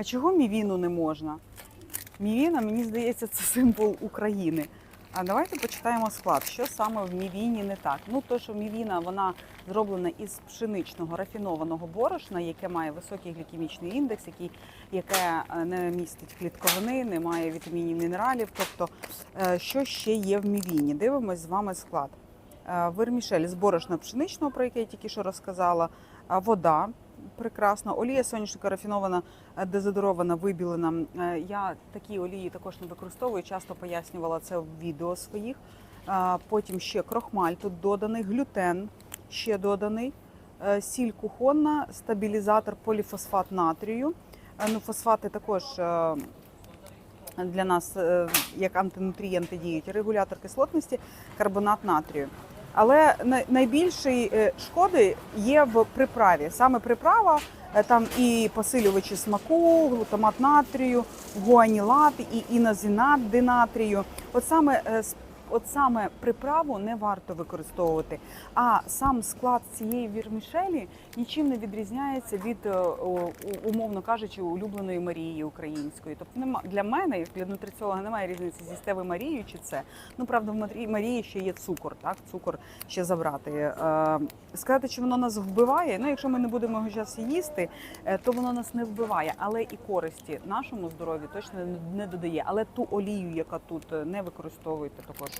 А чого мівіну не можна? Мівіна, мені здається, це символ України. А давайте почитаємо склад. Що саме в мівіні не так? Ну, то, що мівіна вона зроблена із пшеничного рафінованого борошна, яке має високий глікемічний індекс, який, яке е, не містить клітковини, не має вітамінів, мінералів. Тобто, е, що ще є в мівіні? Дивимось з вами склад. Е, Вермішель з борошна пшеничного, про яке я тільки що розказала, вода прекрасна, олія соняшника рафінована, е, дезодорована, вибілена. Е, Я такі олії також не використовую, часто пояснювала це в відео своїх. Е, Потім ще крохмаль тут доданий, глютен ще доданий, сіль кухонна, стабілізатор, поліфосфат натрію. Ну, фосфати також для нас як антинутрієнти діють, регулятор кислотності, карбонат натрію. Але найбільшої е, шкоди є в приправі. Саме приправа е, там і посилювачі смаку, глутамат натрію, гуанілат, і інозінат динатрію. От саме е, с- От саме приправу не варто використовувати, а сам склад цієї вірмішелі нічим не відрізняється від е, умовно кажучи, улюбленої Марії української. Тобто нема для мене, як для нутриціолога, немає різниці зі стеви Марією чи це. Ну правда, в Марії ще є цукор, так цукор ще забрати. Е, сказати, чи воно нас вбиває. Ну, якщо ми не будемо його зараз їсти, е, то воно нас не вбиває, але і користі нашому здоров'ю точно не- додає. Але ту олію, яка тут не використовуйте також.